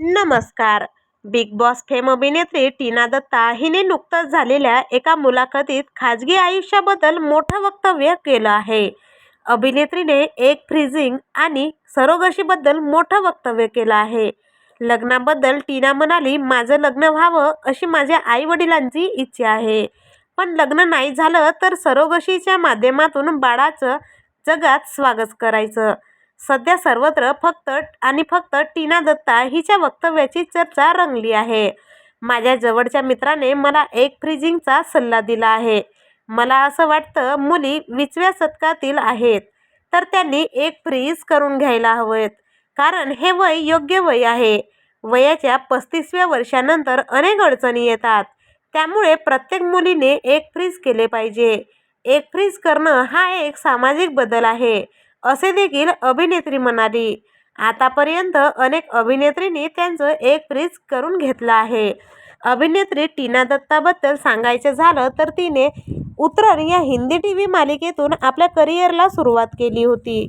नमस्कार. Big boss fame अभिनेत्री टीना दत्ता हिने नुकतंच झालेल्या एका मुलाखतीत खाजगी आयुष्याबद्दल मोठं वक्तव्य केलं आहे. अभिनेत्रीने एक फ्रीजिंग आणि सरोगशीबद्दल मोठं वक्तव्य केलं आहे. लग्नाबद्दल टीना म्हणाली माझं लग्न व्हावं अशी माझ्या आईवडिलांची इच्छा आहे. पण लग्न नाही झालं तर सरोगशीच्या माध्यमातून बाळाचं जगात स्वागत करायचं. सध्या सर्वत्र फक्त आणि फक्त टीना दत्ता हिच्या वक्तव्याची चर्चा रंगली आहे. माझ्या जवळच्या मित्राने मला एक फ्रीजिंगचा सल्ला दिला आहे. मला असं वाटतं मुली विचव्या शतकातील आहेत. तर त्यांनी एक फ्रीज करून घ्यायला हवेत. कारण हे वय योग्य वय आहे. वयाच्या पस्तीसव्या वर्षानंतर अनेक अडचणी येतात. त्यामुळे प्रत्येक मुलीने एक फ्रीज केले पाहिजे. एक फ्रीज करणं हा एक सामाजिक बदल आहे. असे देखील अभिनेत्री म्हणाली. आतापर्यंत अनेक अभिनेत्रींनी त्यांचं एक फ्रीज करून घेतलं आहे. अभिनेत्री टीना दत्ताबद्दल सांगायचं झालं तर तिने उतरण या हिंदी टी व्ही मालिकेतून आपल्या करिअरला सुरुवात केली होती.